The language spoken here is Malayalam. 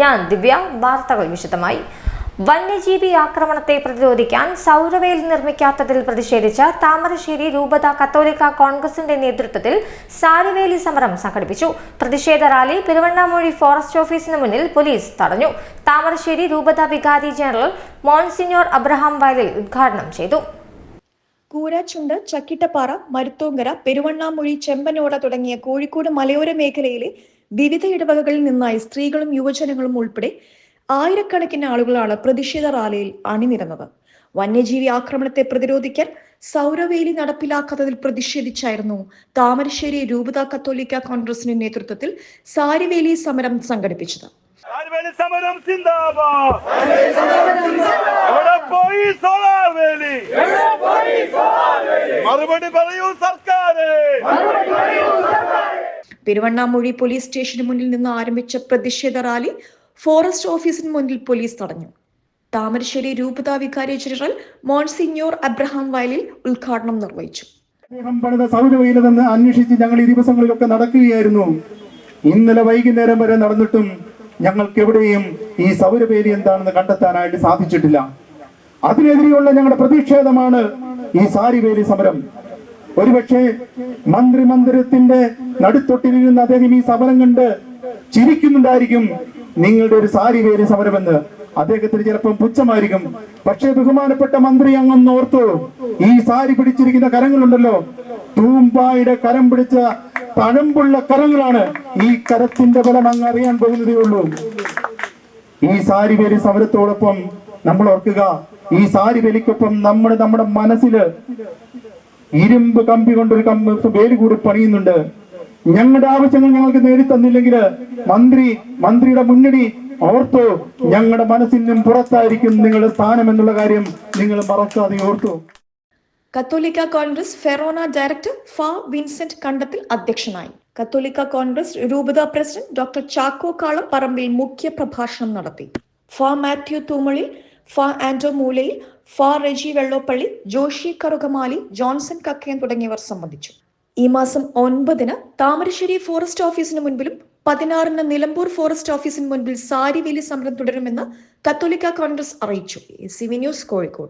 ഞാൻ ദിവ്യ വാർത്തകൾ വിശദമായി. വന്യജീവി ആക്രമണത്തെ പ്രതിരോധിക്കാൻ സൗരവേൽ നിർമ്മിക്കാത്തതിൽ പ്രതിഷേധിച്ച് താമരശ്ശേരി രൂപത കത്തോലിക്ക കോൺഗ്രസിന്റെ നേതൃത്വത്തിൽ സാരിവേലി സമരം സംഘടിപ്പിച്ചു. പ്രതിഷേധ റാലി പെരുവണ്ണാമൂഴി ഫോറസ്റ്റ് ഓഫീസിന് മുന്നിൽ പോലീസ് തടഞ്ഞു. താമരശ്ശേരി രൂപത വികാരി ജനറൽ മോൺസിഞ്ഞോർ അബ്രഹാം വയലിൽ ഉദ്ഘാടനം ചെയ്തു. കൂരാച്ചുണ്ട് ചക്കിട്ടപ്പാറ മരുത്തോങ്കര പെരുവണ്ണാമൂഴി ചെമ്പനോട തുടങ്ങിയ കോഴിക്കോട് മലയോര മേഖലയിലെ വിവിധ ഇടവകകളിൽ നിന്നായി സ്ത്രീകളും യുവജനങ്ങളും ഉൾപ്പെടെ ആയിരക്കണക്കിന് ആളുകളാണ് പ്രതിഷേധ റാലിയിൽ അണിനിരന്നത്. വന്യജീവി ആക്രമണത്തെ പ്രതിരോധിക്കാൻ സൗരവേലി നടപ്പിലാക്കാത്തതിൽ പ്രതിഷേധിച്ചായിരുന്നു താമരശ്ശേരി രൂപത കത്തോലിക്ക കോൺഗ്രസിന്റെ നേതൃത്വത്തിൽ സാരിവേലി സമരം സംഘടിപ്പിച്ചത്. സമരം പോയി സോളാർ വേലി മറുപടി പറയൂ സർക്കാരെ. പെരുവണ്ണാമൊഴി പോലീസ് സ്റ്റേഷന് മുന്നിൽ നിന്ന് ആരംഭിച്ച പ്രതിഷേധ റാലി ഫോറസ്റ്റ് ഓഫീസിന് മുന്നിൽ പോലീസ് തടഞ്ഞു. താമരശ്ശേരി രൂപത വികാരി ജനറൽ മോൺസിഞ്ഞോർ അബ്രഹാം വയലിൽ ഉദ്ഘാടനം നിർവഹിച്ചു. അദ്ദേഹം അന്വേഷിച്ച് ഞങ്ങൾ ഈ ദിവസങ്ങളിലൊക്കെ നടക്കുകയായിരുന്നു. ഇന്നലെ വൈകുന്നേരം വരെ നടന്നിട്ടും ഞങ്ങൾക്ക് എവിടെയും ഈ സൗരവേലി എന്താണെന്ന് കണ്ടെത്താനായിട്ട് സാധിച്ചിട്ടില്ല. അതിനെതിരെയുള്ള ഞങ്ങളുടെ പ്രതിഷേധമാണ് ഈ സാരിവേലി സമരം. ഒരുപക്ഷെ മന്ത്രി മന്ദിരത്തിന്റെ നടുത്തൊട്ടിലിരുന്ന് അദ്ദേഹം ഈ സമരം കണ്ട് ചിരിക്കുന്നുണ്ടായിരിക്കും നിങ്ങളുടെ ഒരു സാരി പേര് സമരമെന്ന്. അദ്ദേഹത്തിന് ചിലപ്പം പുച്ഛമായിരിക്കും. പക്ഷേ ബഹുമാനപ്പെട്ട മന്ത്രി അങ്ങൊന്ന് ഓർത്തു ഈ സാരി പിടിച്ചിരിക്കുന്ന കരങ്ങളുണ്ടല്ലോ. തൂമ്പായുടെ കരം പിടിച്ച തഴമ്പുള്ള കരങ്ങളാണ് ഈ കരത്തിന്റെ ബലം അങ്ങ് അറിയാൻ പോകുന്നതേ ഉള്ളൂ. ഈ സാരി പേര് സമരത്തോടൊപ്പം നമ്മൾ ഓർക്കുക ഈ സാരി വലിക്കൊപ്പം നമ്മുടെ നമ്മുടെ മനസ്സിൽ ഇരുമ്പ് കമ്പി കൊണ്ടൊരു കമ്പ് കൂടി പണിയുന്നുണ്ട്. ഞങ്ങളുടെ ആവശ്യങ്ങൾ ഞങ്ങൾക്ക് നേടിത്തന്നില്ലെങ്കിൽ മന്ത്രി മന്ത്രിയുടെ മുന്നണി ഓർത്തു ഞങ്ങളുടെ മനസ്സിനും പുറത്തായിരിക്കും നിങ്ങളുടെ സ്ഥാനം എന്നുള്ള കാര്യം നിങ്ങൾ മറക്കാതെ ഓർത്തു. കത്തോലിക്ക കോൺഗ്രസ് ഫെറോണ ഡയറക്ടർ ഫാ വിൻസെന്റ് കണ്ടത്തിൽ അധ്യക്ഷനായി. കത്തോലിക്ക കോൺഗ്രസ് രൂപത president doctor Chacko Kalamparambil മുഖ്യ പ്രഭാഷണം നടത്തി. ഫാ മാത്യു തൂമളിൽ ഫാ ആന്റോ മൂലയിൽ ഫാ റെജി വെള്ളോപ്പള്ളി ജോഷി കറുകമാലി ജോൺസൺ കക്കയൻ തുടങ്ങിയവർ സംബന്ധിച്ചു. ഈ മാസം ഒൻപതിന് താമരശ്ശേരി ഫോറസ്റ്റ് ഓഫീസിന് മുൻപിലും പതിനാറിന് നിലമ്പൂർ ഫോറസ്റ്റ് ഓഫീസിന് മുൻപിൽ സാരിവേലി സമരം തുടരുമെന്ന് കത്തോലിക്ക കോൺഗ്രസ് അറിയിച്ചു. C V news Kozhikode.